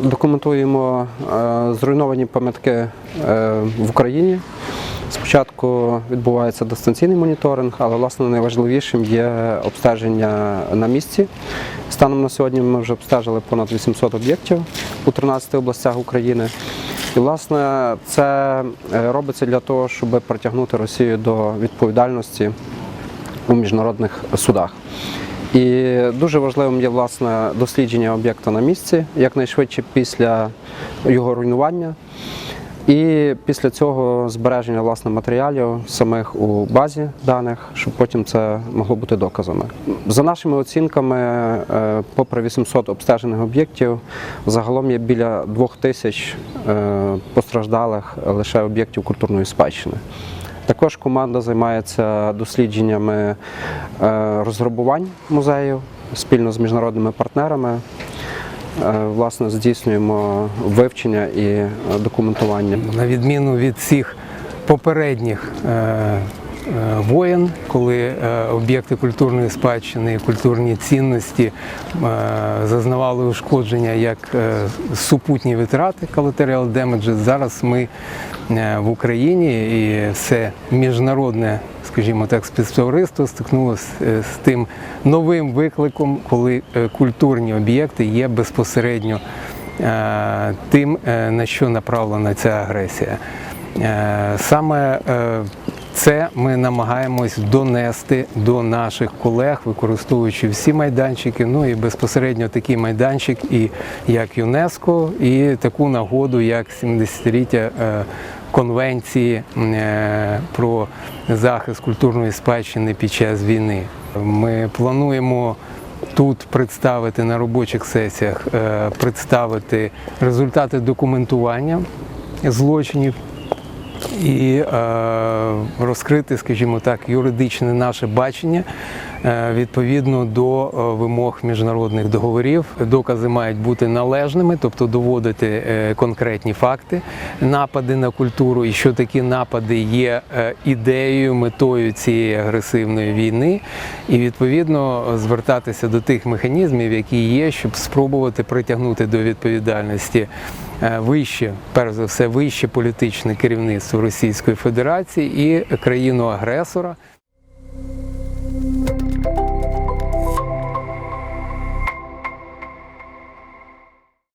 документуємо е, зруйновані пам'ятки е, в Україні. Спочатку відбувається дистанційний моніторинг, але власне найважливішим є обстеження на місці. Станом на сьогодні ми вже обстежили понад 800 об'єктів у 13 областях України. І власне це е, робиться для того, щоб притягнути Росію до відповідальності у міжнародних судах. І дуже важливим є власне дослідження об'єкта на місці якнайшвидше після його руйнування. І після цього збереження власне матеріалів самих у базі даних, щоб потім це могло бути доказами. За нашими оцінками, е, попри 800 обстежених об'єктів, загалом є біля 2000 е, постраждалих лише об'єктів культурної спадщини. Також команда займається дослідженнями е, розграбувань музею спільно з міжнародними партнерами. Е, Власне, здійснюємо вивчення і е, документування. на відміну від всіх попередніх воєн, коли е, об'єкти культурної спадщини культурні цінності е, зазнавали ушкодження як е, супутні витрати collateral damages, зараз ми е, в Україні і все міжнародне, скажімо так, співтовариство стикнулося е, з тим новим викликом, коли е, культурні об'єкти є безпосередньо е, тим, е, на що направлена ця агресія. Е, Саме е, це ми намагаємось донести до наших колег, використовуючи всі майданчики. Ну і безпосередньо такий майданчик, і як ЮНЕСКО, і таку нагоду, як 70-ліття е, конвенції е, про захист культурної спадщини під час війни. Ми плануємо тут представити на робочих сесіях, е, представити результати документування злочинів і е, розкрити, скажімо так, юридичне наше бачення відповідно до е, вимог міжнародних договорів. Докази мають бути належними, тобто доводити е, конкретні факти, напади на культуру, і що такі напади є е, ідеєю, метою цієї агресивної війни, і відповідно звертатися до тих механізмів, які є, щоб спробувати притягнути до відповідальності е, вище, перш за все, вище політичне керівництво Російської Федерації і країну агресора.